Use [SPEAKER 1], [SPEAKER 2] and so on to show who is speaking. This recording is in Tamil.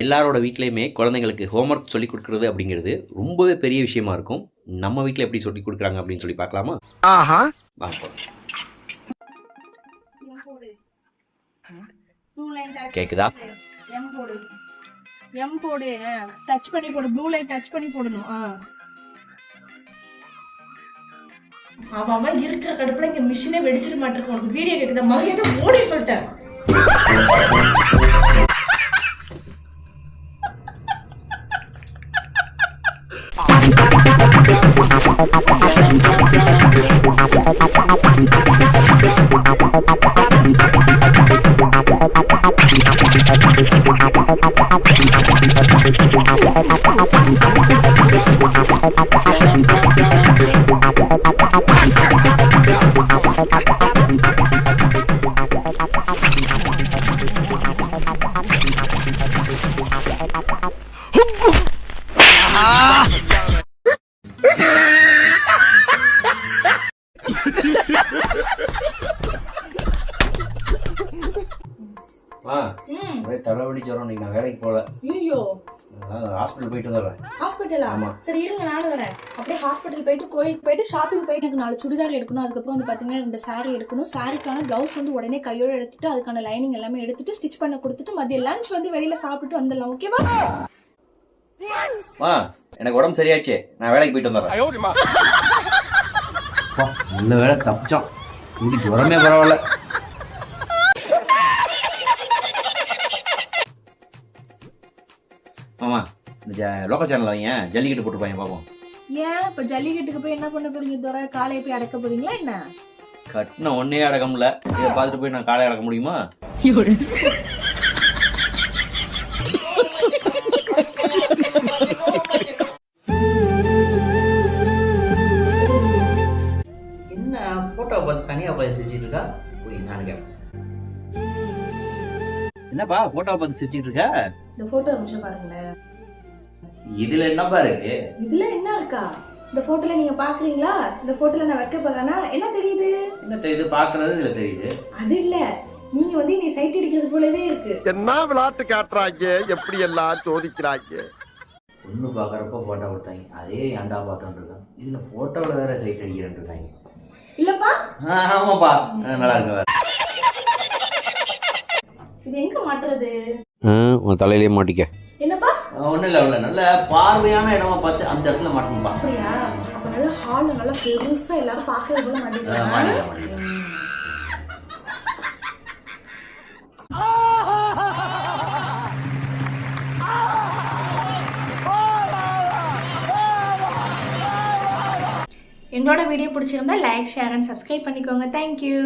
[SPEAKER 1] எல்லாரோட வீட்லேயுமே குழந்தைங்களுக்கு ஹோம்ஒர்க் சொல்லிக் கொடுக்குறது அப்படிங்கிறது ரொம்பவே பெரிய விஷயமா இருக்கும். நம்ம வீட்டில் எப்படி சொல்லிக் கொடுக்குறாங்க அப்படின்னு சொல்லி பார்க்கலாமா?
[SPEAKER 2] ஆஹா.
[SPEAKER 1] வாங்க கேக்குதா?
[SPEAKER 3] எம் போடு. எம் போடு. டச் பண்ணி போடு. ப்ளூ லைன் டச் பண்ணி போடணும். ஆ. ஆமாமா இருக்கிற கடுப்புல இங்க மிஷினே வெடிச்சிட மாட்டிருக்கு உனக்கு. வீடியோ கேக்குதா? மரியாதை ஓடி சொல்லிட்டேன் Ah!
[SPEAKER 1] ஆ.
[SPEAKER 3] ம்.
[SPEAKER 1] ஒரே தலைவலி ஜுரம் இன்னைக்கு நான் வேலைக்கு போகல
[SPEAKER 3] ஐயோ.
[SPEAKER 1] ஹாஸ்பிட்டல் போயிட்டு வந்துடுறேன்
[SPEAKER 3] ஹாஸ்பிட்டலா
[SPEAKER 1] ஆமா.
[SPEAKER 3] சரி இருங்க நானும் வரேன். அப்படியே ஹாஸ்பிட்டல் போயிட்டு கோயிலுக்கு போயிட்டு ஷாப்பிங் போயிட்டு எனக்கு நாலு சுடிதார் எடுக்கணும். அதுக்கப்புறம் வந்து பாத்தீங்கன்னா ரெண்டு saree எடுக்கணும். சாரிக்கான பிளவுஸ் வந்து உடனே கையோட எடுத்துட்டு அதுக்கான லைனிங் எல்லாமே எடுத்துட்டு ஸ்டிச் பண்ண கொடுத்துட்டு மதியம் லஞ்ச் வந்து வெளியில சாப்பிட்டு வந்துடலாம் ஓகேவா
[SPEAKER 1] ஆ எனக்கு உடம்பு சரியாச்சு நான் வேலைக்கு போயிட்டு வந்துடுறேன். அப்பா, நல்ல வேலை தப்பிச்சோம் இப்படி ஜுரமே பரவாயில்ல. ஆமா இந்த லோக்கல் சேனல் வைங்க ஜல்லிக்கட்டு போட்டு பையன் பார்ப்போம்
[SPEAKER 3] ஏன்? இப்ப ஜல்லிக்கட்டுக்கு போய் என்ன பண்ண போறீங்க? தோற காலையை போய் அடக்க போறீங்களா என்ன?
[SPEAKER 1] கட்டின ஒன்னே அடக்கம்ல இதை பார்த்துட்டு போய் நான் காலை அடக்க முடியுமா? என்ன போட்டோ பார்த்து தனியா பார்த்து சிரிச்சிட்டு இருக்கா? போய் நான் கேட்பேன். என்னப்பா போட்டோ பார்த்து சிரிச்சிட்டு இருக்க?
[SPEAKER 3] இந்த போட்டோ நிமிஷம் பாருங்களேன்.
[SPEAKER 1] இதுல என்னப்பா இருக்கு?
[SPEAKER 3] இதுல என்ன இருக்கா? இந்த போட்டோல நீங்க பாக்குறீங்களா? இந்த போட்டோல நான் வைக்கப்படுறேன்னா என்ன தெரியுது?
[SPEAKER 1] என்ன தெரியுது? பாக்குறது இதுல தெரியுது.
[SPEAKER 3] அது இல்ல. நீங்க வந்து நீ சைட் அடிக்கிறது போலவே இருக்கு.
[SPEAKER 2] என்ன விளையாட்டு காட்டுறாங்க? எப்படி எல்லாம் சோதிக்கிறாங்க?
[SPEAKER 1] பொண்ணு பாக்குறப்ப போட்டோ கொடுத்தாங்க. அதே ஏன்டா பார்த்தோன்னு இருக்கான் இதுல போட்டோல வேற சைட் அடிக்கிறேன் இருக்காங்க.
[SPEAKER 3] இல்லப்பா.
[SPEAKER 1] ஆமாப்பா. நல்லா இருக்கு.
[SPEAKER 3] இது எங்க மாட்டுறது?
[SPEAKER 4] உன் தலையிலேயே மாட்டிக்க.
[SPEAKER 3] என்னப்பா?
[SPEAKER 1] ஒன்றும் இல்லை ஒன்றும் நல்ல பார்வையான இடமா பார்த்து அந்த இடத்துல மாட்டணும்பா.
[SPEAKER 3] அப்படியா? அப்ப நல்லா ஹால் நல்லா பெருசா எல்லாரும் பாக்குறது போல
[SPEAKER 1] மாட்டிக்கலாம்.
[SPEAKER 3] எங்களோட வீடியோ பிடிச்சிருந்தா லைக் ஷேர் அண்ட் சப்ஸ்கிரைப் பண்ணிக்கோங்க. Thank you